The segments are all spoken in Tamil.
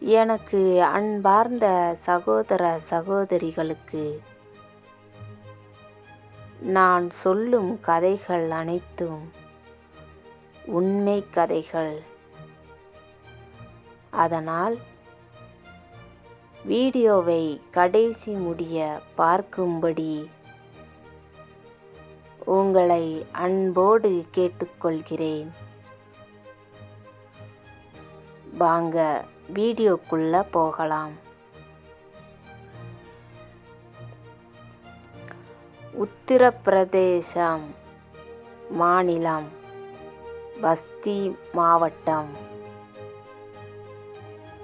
எனக்கு அன்பார்ந்த சகோதர சகோதரிகளுக்கு நான் சொல்லும் கதைகள் அனைத்தும் உண்மை கதைகள். அதனால் வீடியோவை கடைசி முடிய பார்க்கும்படி உங்களை அன்போடு கேட்டுக்கொள்கிறேன். வாங்க வீடியோக்குள்ளே போகலாம். உத்தரப்பிரதேசம் மாநிலம் பஸ்தி மாவட்டம்.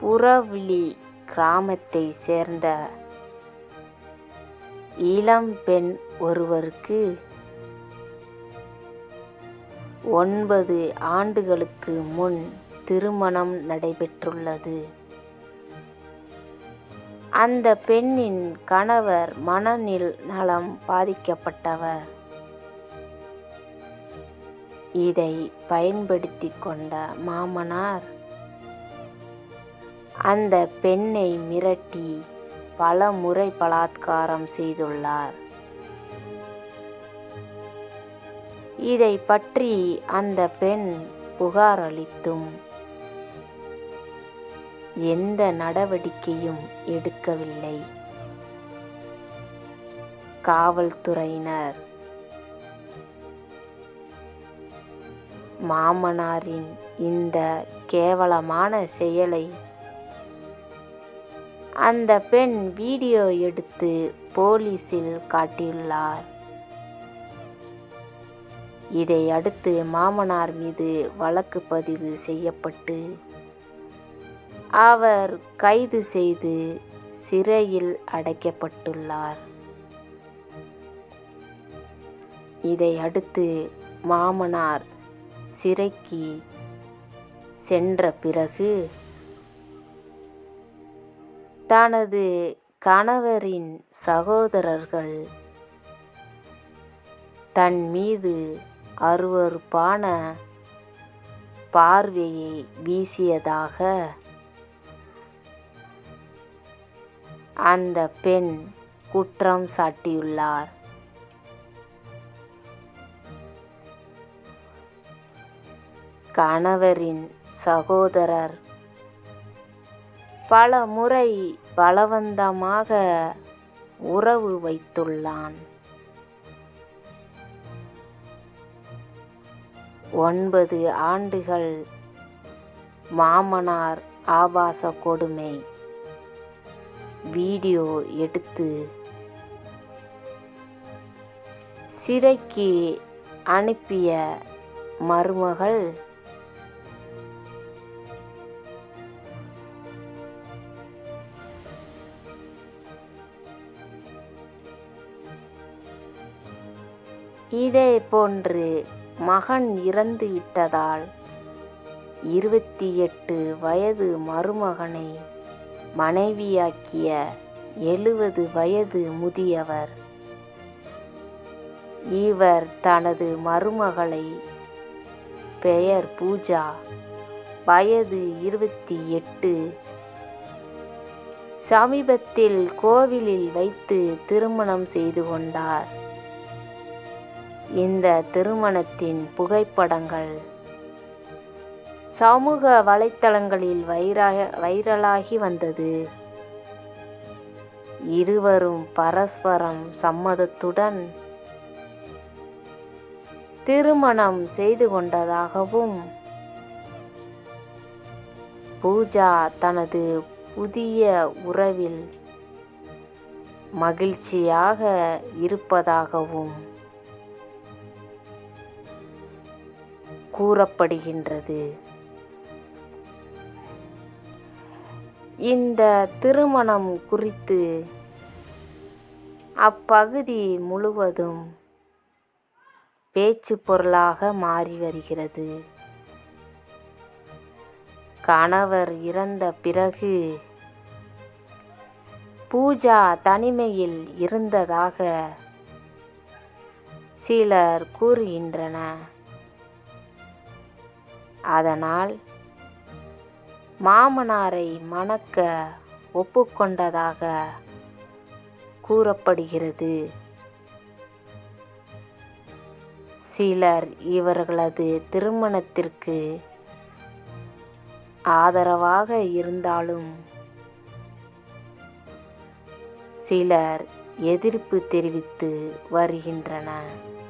புறவிழி கிராமத்தை சேர்ந்த இளம் பெண் ஒருவருக்கு ஒன்பது ஆண்டுகளுக்கு முன் திருமணம் நடைபெற்றுள்ளது. அந்த பெண்ணின் கணவர் மனநில் நலம் பாதிக்கப்பட்டவர். இதை பயன்படுத்தி கொண்ட மாமனார் அந்த பெண்ணை மிரட்டி பல முறை பலாத்காரம் செய்துள்ளார். இதை பற்றி அந்த பெண் புகார் அளித்தும் எந்த நடவடிக்கையும் எடுக்கவில்லை. காவல்துறையினர் மாமனாரின் இந்த கேவலமான செயலை அந்த பெண் வீடியோ எடுத்து போலீசில் காட்டியுள்ளார். இதை அடுத்து மாமனார் மீது வழக்கு பதிவு செய்யப்பட்டு அவர் கைது செய்து சிறையில் அடைக்கப்பட்டுள்ளார். இதை அடுத்து மாமனார் சிறைக்கு சென்ற பிறகு தனது கணவரின் சகோதரர்கள் தன் மீது அருவருப்பான பார்வையை வீசியதாக அந்த பெண் குற்றம் சாட்டியுள்ளார். கணவரின் சகோதரர் பல முறை பலவந்தமாக உறவு வைத்துள்ளான். ஒன்பது ஆண்டுகள் மாமனார் ஆபாச கொடுமை. வீடியோ எடுத்து சிறைக்கு அனுப்பிய மருமகள் இதே போன்று மகன் இறந்து விட்டதால் இருபத்தி எட்டு வயது மருமகனை மனைவியாக்கிய எழுபது வயது முதியவர். இவர் தனது மருமகளை பெயர் பூஜா. வயது இருபத்தி எட்டு சமீபத்தில் கோவிலில் வைத்து திருமணம் செய்து கொண்டார். இந்த திருமணத்தின் புகைப்படங்கள் சமூக வலைத்தளங்களில் வைராக வைரலாகி வந்தது. இருவரும் பரஸ்பரம் சம்மதத்துடன் திருமணம் செய்து கொண்டதாகவும் பூஜா தனது புதிய உறவில் மகிழ்ச்சியாக இருப்பதாகவும் கூறப்படுகின்றது. இந்த திருமணம் குறித்து அப்பகுதி முழுவதும் பேச்சு பொருளாக மாறி வருகிறது. கணவர் இறந்த பிறகு பூஜா தனிமையில் இருந்ததாக சிலர் கூறுகின்றன அதனால் மாமனாரை மணக்க ஒப்புக்கொண்டதாக கூறப்படுகிறது. சிலர் இவர்களது திருமணத்திற்கு ஆதரவாக இருந்தாலும் சிலர் எதிர்ப்பு தெரிவித்து வருகின்றனர்.